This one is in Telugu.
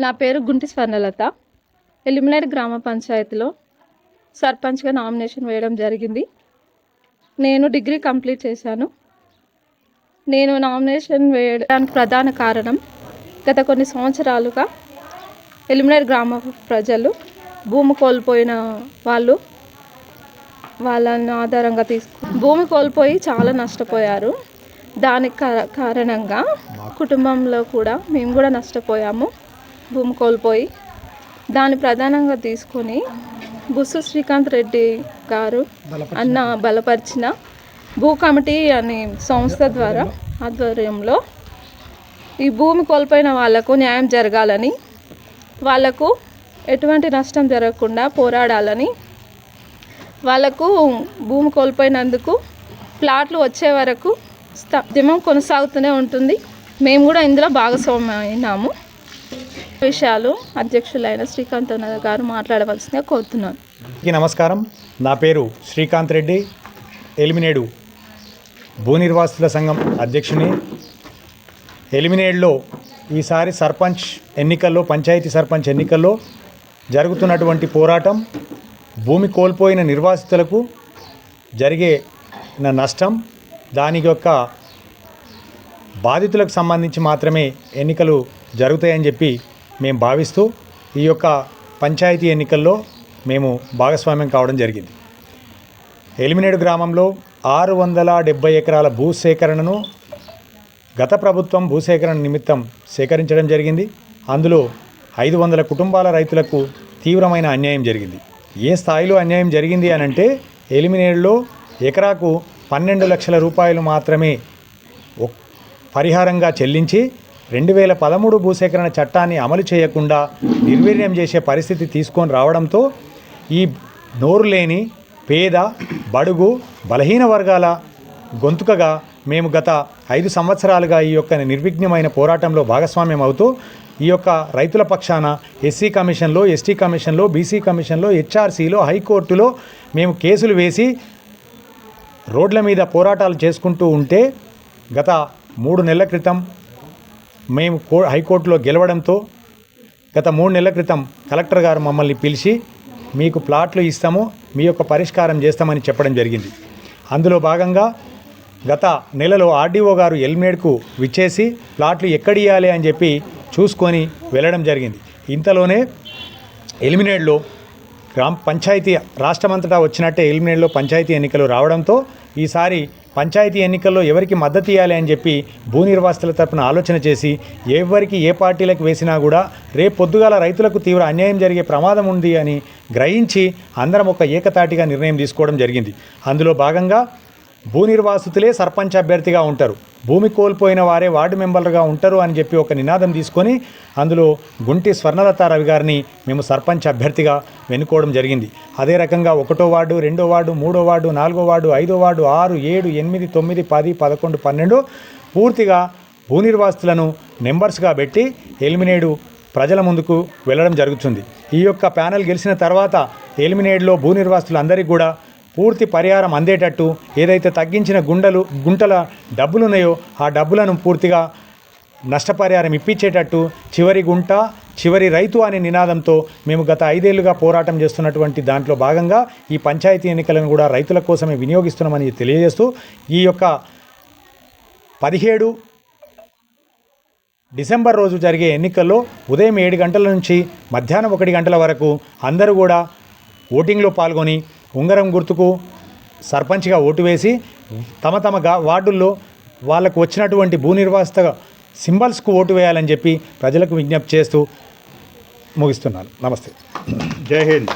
నా పేరు గుంటి స్వర్ణలత. ఎలిమినేట్ గ్రామ పంచాయతీలో సర్పంచ్గా నామినేషన్ వేయడం జరిగింది. నేను డిగ్రీ కంప్లీట్ చేశాను. నేను నామినేషన్ వేయడానికి ప్రధాన కారణం గత కొన్ని సంవత్సరాలుగా ఎలిమినేట్ గ్రామ ప్రజలు భూమి కోల్పోయిన వాళ్ళు వాళ్ళని ఆధారంగా తీసుకు భూమి కోల్పోయి చాలా నష్టపోయారు. దానికి కారణంగా కుటుంబంలో కూడా మేము కూడా నష్టపోయాము. భూమి కోల్పోయి దాన్ని ప్రధానంగా తీసుకొని బుస్సు శ్రీకాంత్ రెడ్డి గారు అన్న బలపరిచిన భూ కమిటీ అనే సంస్థ ద్వారా ఆధ్వర్యంలో ఈ భూమి కోల్పోయిన వాళ్ళకు న్యాయం జరగాలని వాళ్ళకు ఎటువంటి నష్టం జరగకుండా పోరాడాలని వాళ్ళకు భూమి కోల్పోయినందుకు ప్లాట్లు వచ్చే వరకు ఉద్యమం కొనసాగుతూనే ఉంటుంది. మేము కూడా ఇందులో భాగస్వామ్యం అయినాము. విషయాలు అధ్యక్షులైన శ్రీకాంత్ గారు మాట్లాడవలసిందిగా కోరుతున్నాను. నమస్కారం. నా పేరు శ్రీకాంత్ రెడ్డి. ఎలిమినేడు భూ నిర్వాసితుల సంఘం అధ్యక్షుని. ఎలిమినేడ్లో ఈసారి సర్పంచ్ ఎన్నికల్లో పంచాయతీ సర్పంచ్ ఎన్నికల్లో జరుగుతున్నటువంటి పోరాటం భూమి కోల్పోయిన నిర్వాసితులకు జరిగే నష్టం దాని యొక్క బాధితులకు సంబంధించి మాత్రమే ఎన్నికలు జరుగుతాయని చెప్పి మేము భావిస్తూ ఈ యొక్క పంచాయతీ ఎన్నికల్లో మేము భాగస్వామ్యం కావడం జరిగింది. ఎలిమినేడు గ్రామంలో ఆరు వందల డెబ్బై ఎకరాల భూసేకరణను గత ప్రభుత్వం భూసేకరణ నిమిత్తం సేకరించడం జరిగింది. అందులో ఐదు వందల కుటుంబాల రైతులకు తీవ్రమైన అన్యాయం జరిగింది. ఏ స్థాయిలో అన్యాయం జరిగింది అని అంటే ఎలిమినేడులో ఎకరాకు పన్నెండు లక్షల రూపాయలు మాత్రమే పరిహారంగా చెల్లించి రెండు వేల పదమూడు భూసేకరణ చట్టాన్ని అమలు చేయకుండా నిర్వీర్యం చేసే పరిస్థితి తీసుకొని రావడంతో ఈ నోరు లేని పేద బడుగు బలహీన వర్గాల గొంతుకగా మేము గత ఐదు సంవత్సరాలుగా ఈ యొక్క నిర్విఘ్నమైన పోరాటంలో భాగస్వామ్యం అవుతూ ఈ యొక్క రైతుల పక్షాన ఎస్సీ కమిషన్లో ఎస్టీ కమిషన్లో బీసీ కమిషన్లో హెచ్ఆర్సీలో హైకోర్టులో మేము కేసులు వేసి రోడ్ల మీద పోరాటాలు చేసుకుంటూ ఉంటే గత మూడు నెలల క్రితం మేము కో హైకోర్టులో గెలవడంతో గత మూడు నెలల క్రితం కలెక్టర్ గారు మమ్మల్ని పిలిచి మీకు ప్లాట్లు ఇస్తాము మీ యొక్క పరిష్కారం చేస్తామని చెప్పడం జరిగింది. అందులో భాగంగా గత నెలలో ఆర్డీఓ గారు ఎల్మేడ్కు విచ్చేసి ప్లాట్లు ఎక్కడియాలి అని చెప్పి చూసుకొని వెళ్ళడం జరిగింది. ఇంతలోనే ఎలిమినేడ్లో గ్రామ పంచాయతీ రాష్ట్రమంతటా వచ్చినట్టే ఎలిమినేడ్లో పంచాయతీ ఎన్నికలు రావడంతో ఈసారి పంచాయతీ ఎన్నికల్లో ఎవరికి మద్దతు ఇవ్వాలి అని చెప్పి భూ నిర్వాసితుల తరపున ఆలోచన చేసి ఎవరికి ఏ పార్టీలకు వేసినా కూడా రేపు పొద్దుగాల రైతులకు తీవ్ర అన్యాయం జరిగే ప్రమాదం ఉంది అని గ్రహించి అందరం ఒక ఏకతాటిగా నిర్ణయం తీసుకోవడం జరిగింది. అందులో భాగంగా భూ నిర్వాసితులే సర్పంచ్ అభ్యర్థిగా ఉంటారు. భూమి కోల్పోయిన వారే వార్డు మెంబర్లుగా ఉంటారు అని చెప్పి ఒక నినాదం తీసుకొని అందులో గుంటి స్వర్ణలత రవి గారిని మేము సర్పంచ్ అభ్యర్థిగా వెనుకోవడం జరిగింది. అదే రకంగా ఒకటో వార్డు రెండో వార్డు మూడో వార్డు నాలుగో వార్డు ఐదో వార్డు ఆరు ఏడు ఎనిమిది తొమ్మిది పది పదకొండు పన్నెండు పూర్తిగా భూ నిర్వాసితులను నెంబర్స్గా పెట్టి ఎలిమినేడు ప్రజల ముందుకు వెళ్ళడం జరుగుతుంది. ఈ యొక్క ప్యానెల్ గెలిచిన తర్వాత ఎలిమినేడ్లో భూ నిర్వాసితులందరికీ కూడా పూర్తి పరిహారం అందేటట్టు ఏదైతే తగ్గించిన గుండెలు గుంటల డబ్బులు ఉన్నాయో ఆ డబ్బులను పూర్తిగా నష్టపరిహారం ఇప్పించేటట్టు చివరి గుంట చివరి రైతు అనే నినాదంతో మేము గత ఐదేళ్ళుగా పోరాటం చేస్తున్నటువంటి దాంట్లో భాగంగా ఈ పంచాయతీ ఎన్నికలను కూడా రైతుల కోసమే వినియోగిస్తున్నామని తెలియజేస్తూ ఈ యొక్క పదిహేడు డిసెంబర్ రోజు జరిగే ఎన్నికల్లో ఉదయం ఏడు గంటల నుంచి మధ్యాహ్నం ఒకటి గంటల వరకు అందరూ కూడా ఓటింగ్లో పాల్గొని ఉంగరం గుర్తుకు సర్పంచ్గా ఓటు వేసి తమ తమ గా వార్డుల్లో వాళ్ళకు వచ్చినటువంటి భూ నిర్వాసిత సింబల్స్కు ఓటు వేయాలని చెప్పి ప్రజలకు విజ్ఞప్తి చేస్తూ ముగిస్తున్నాను. నమస్తే. జై హింద్.